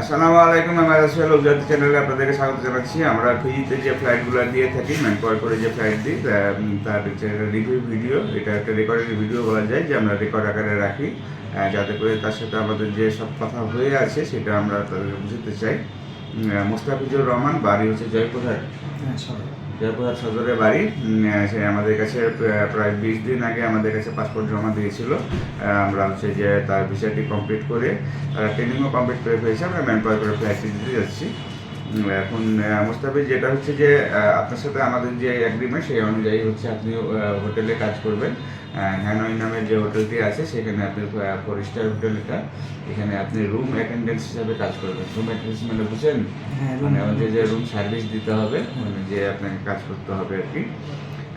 আসসালামু আলাইকুম, আমি রাসেল উজাদ চ্যানেলে আপনাদেরকে স্বাগত জানাচ্ছি। আমরা ফ্রিতে যে ফ্লাইটগুলো দিয়ে থাকি ম্যান কল করে যে ফ্লাইট দিই তার একটা রিভিউ ভিডিও এটা একটা রেকর্ডের ভিডিও বলা যায়, যে আমরা রেকর্ড আকারে রাখি। যাতে করে তার সাথে আমাদের যে সব কথা হয়ে আছে, সেটা আমরা তাদেরকে বুঝতে চাই। মোস্তাফিজুর রহমান, বাড়ি হচ্ছে জয়পুরহাট। হ্যাঁ সবাই সদরের সদরে বাড়ি সে আমাদের কাছে প্রায়- বিশ দিন আগে আমাদের কাছে পাসপোর্ট জমা দিয়েছিল। আমরা হচ্ছে যে তার বিষয়টি কমপ্লিট করে, তারা ট্রেনিংও কমপ্লিট করে ফেলেছি। আমরা ম্যান পাওয়ার করে ফ্ল্যাট দিতে যাচ্ছি। এখন আহ, মোস্তাফিজ যেটা হচ্ছে যে আপনার সাথে আমাদের যে অ্যাগ্রিমেন্ট সেই অনুযায়ী হচ্ছে আপনি হোটেলে কাজ করবেন। হ্যানয় নামের যে হোটেলটি আছে সেখানে আপনি ফোর স্টার হোটেল এটা। এখানে আপনি রুম অ্যাটেন্ডেন্স হিসাবে কাজ করবেন। রুম অ্যাটেন্ডেন্স মানে বুঝছেন? হ্যাঁ মানে আমাদের যে রুম সার্ভিস দিতে হবে মানে যে আপনাকে কাজ করতে হবে আর কি।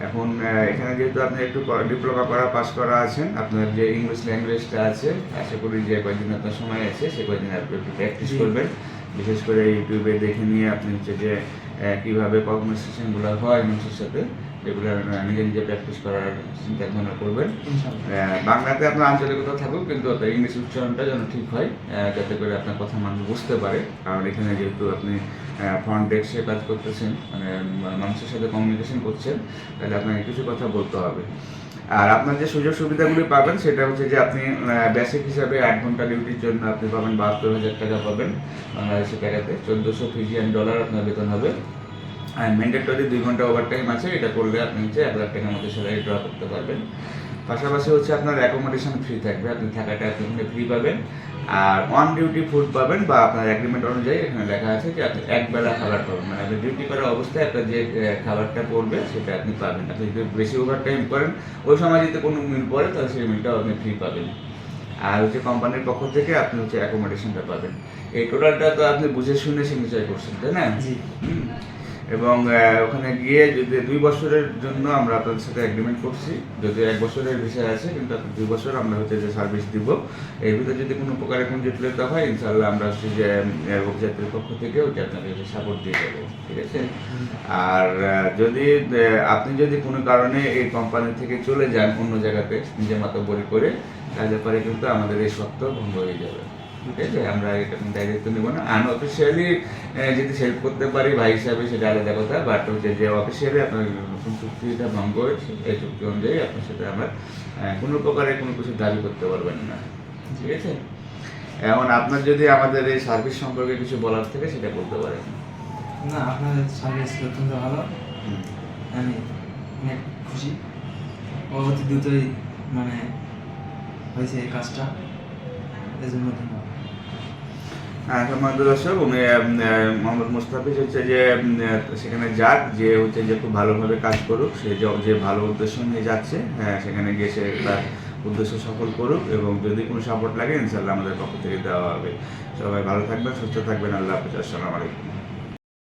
এখন এখানে যেহেতু আপনি একটু ডিপ্লোমা করা পাস করা আছেন আপনার যে ইংলিশ ল্যাঙ্গুয়েজটা আছে আশা করি যে কয়েকদিন আপনার সময় আছে সে কয়েকদিন আপনি একটু প্র্যাকটিস করবেন। বিশেষ করে ইউটিউবে দেখে নিয়ে আপনি হচ্ছে যে কীভাবে কনভারসেশনগুলো হয় মানুষের সাথে এগুলো নিজে নিজে প্র্যাকটিস করার চিন্তা ভাবনা করবেন বাংলাতে আপনার আঞ্চলিকতা থাকুক কিন্তু ইংলিশ উচ্চারণটা যেন ঠিক হয় যাতে করে আপনার কথা মানুষ বুঝতে পারে। কারণ এখানে যেহেতু আপনি ফ্রন্ট ডেস্কে কাজ করতেছেন মানে মানুষের সাথে কমিউনিকেশন করছেন তাহলে আপনাকে কিছু কথা বলতে হবে। আর আপনার যে সুযোগ সুবিধাগুলি পাবেন, সেটা হচ্ছে যে আপনি বেসিক হিসাবে আট ঘণ্টা ডিউটির জন্য আপনি পাবেন বাহাত্তর হাজার টাকা পাবেন বাংলাদেশি টাকাতে। চোদ্দোশো ফিজিয়ান ডলার আপনার বেতন হবে। আর ম্যান্ডেটরি দুই ঘণ্টা ওভার টাইম আছে। এটা করলে আপনি হচ্ছে এক লাখ টাকার মধ্যে স্যালারি ড্র করতে পারবেন। পাশাপাশি হচ্ছে আপনার অ্যাকোমোডেশন ফ্রি থাকবে। আপনি থাকাটা আপনি ওখানে ফ্রি পাবেন। আর অন ডিউটি ফুড পাবেন বা আপনার অ্যাগ্রিমেন্ট অনুযায়ী এখানে লেখা আছে যে আপনি এক বেলা খাবার পাবেন। মানে আপনি ডিউটি করা অবস্থায় আপনার যে খাবারটা পড়বে সেটা আপনি পাবেন। আপনি যদি বেশি ওভার টাইম করেন ওই সময় যদি কোনো মিল পড়ে তাহলে সেই মিলটাও আপনি ফ্রি পাবেন। আর হচ্ছে কোম্পানির পক্ষ থেকে আপনি হচ্ছে অ্যাকোমোডেশনটা পাবেন। এই টোটালটা তো আপনি বুঝে শুনে সে সিগনেচার করছেন তাই না? জি। হুম। এবং ওখানে গিয়ে যদি দুই বছরের জন্য আমরা আপনাদের সাথে এগ্রিমেন্ট করছি, যদি এক বছরের বিষয় আছে, কিন্তু দুই বছর আমরা হচ্ছে যে সার্ভিস দিব। এর ভিতরে যদি কোনো প্রকারে কোনো জটিলতা হয় ইনশাল্লাহ আমরা হচ্ছে যে অভিযাত্রীর পক্ষ থেকে ওইটা আপনাকে সাপোর্ট দিয়ে দেবো ঠিক আছে? আর যদি আপনি যদি কোনো কারণে এই কোম্পানি থেকে চলে যান অন্য জায়গাতে, নিজের মতো বড়ি করে, তাহলে পরে কিন্তু আমাদের এই সত্য ভঙ্গ হয়ে যাবে। ঠিক আছে আমরা এটা দায়িত্ব নেব না। আনঅফিসিয়ালি যদি হেল্প করতে পারি ভাই হিসাবে সেটা আলাদা কথা বাট হচ্ছে যে অফিসিয়ালি আপনার নতুন চুক্তিটা ভঙ্গ হয়েছে এই চুক্তি অনুযায়ী আপনার সাথে আমরা কোনো প্রকারে কোনো কিছু দাবি করতে পারবেন না। ঠিক আছে? এখন আপনার যদি আমাদের এই সার্ভিস সম্পর্কে কিছু বলার থাকে সেটা বলতে পারেন। না আপনাদের সার্ভিস অত্যন্ত ভালো। আমি অনেক খুশি। অতি দ্রুতই মানে হয়েছে এই কাজটা। এর জন্য ধন্যবাদ। সম্মানিত দর্শক উনি মোহাম্মদ মুস্তাফিজ হচ্ছে যে সেখানে যাক, যে হচ্ছে যে খুব ভালোভাবে কাজ করুক, সে যে ভালো উদ্দেশ্য নিয়ে যাচ্ছে হ্যাঁ সেখানে গিয়ে সে তার উদ্দেশ্য সফল করুক, এবং যদি কোনো সাপোর্ট লাগে ইনশাল্লাহ আমাদের পক্ষ থেকে দেওয়া হবে। সবাই ভালো থাকবেন, সুস্থ থাকবেন, আল্লাহ হাফিজ, আসসালামু আলাইকুম।